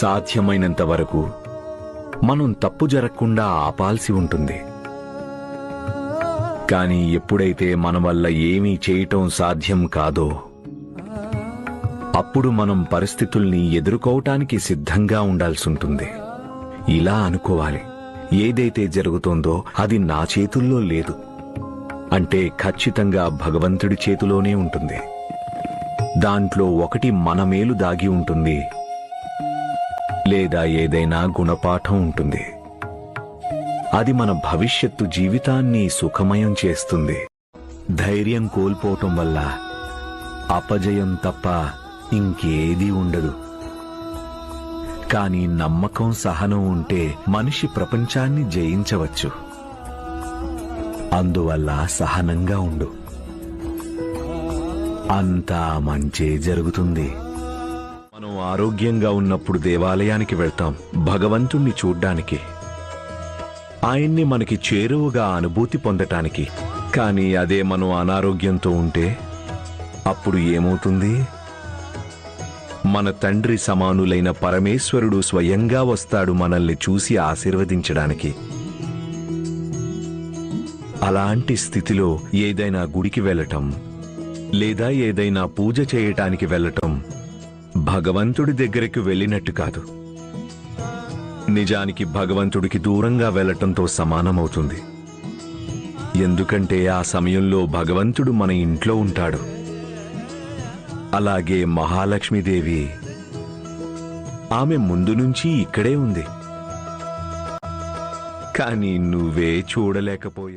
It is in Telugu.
సాధ్యమైనంత వరకు మనం తప్పు జరగకుండా ఆపాల్సి ఉంటుంది. కానీ ఎప్పుడైతే మన వల్ల ఏమీ చేయటం సాధ్యం కాదో అప్పుడు మనం పరిస్థితుల్ని ఎదుర్కోవటానికి సిద్ధంగా ఉండాల్సి ఉంటుంది. ఇలా అనుకోవాలి. ఏదైతే జరుగుతోందో అది నా చేతుల్లో లేదు. అంటే ఖచ్చితంగా భగవంతుడి చేతిలోనే ఉంటుంది. దాంట్లో ఒకటి మన మేలు దాగి ఉంటుంది. లేదా ఏదైనా గుణపాఠం ఉంటుంది. అది మన భవిష్యత్తు జీవితాన్ని సుఖమయం చేస్తుంది. ధైర్యం కోల్పోవటం వల్ల అపజయం తప్ప ఇంకేదీ ఉండదు. కానీ నమ్మకం సహనం ఉంటే మనిషి ప్రపంచాన్ని జయించవచ్చు. అందువల్ల సహనంగా ఉండు. అంతా మంచే జరుగుతుంది. మనం ఆరోగ్యంగా ఉన్నప్పుడు దేవాలయానికి వెళ్తాం. భగవంతుణ్ణి చూడ్డానికి. ఆయన్ని మనకి చేరువగా అనుభూతి పొందటానికి. కానీ అదే మనం అనారోగ్యంతో ఉంటే అప్పుడు ఏమవుతుంది? మన తండ్రి సమానులైన పరమేశ్వరుడు స్వయంగా వస్తాడు మనల్ని చూసి ఆశీర్వదించడానికి. అలాంటి స్థితిలో ఏదైనా గుడికి వెళ్ళటం లేదా ఏదైనా పూజ చేయటానికి వెళ్ళటం భగవంతుడి దగ్గరికి వెళ్ళినట్టు కాదు. నిజానికి భగవంతుడికి దూరంగా వెళ్ళటంతో సమానమవుతుంది. ఎందుకంటే ఆ సమయంలో భగవంతుడు మన ఇంట్లో ఉంటాడు. అలాగే మహాలక్ష్మీదేవి ఆమె ముందు నుంచి ఇక్కడే ఉంది. కానీ నువ్వే చూడలేకపోయా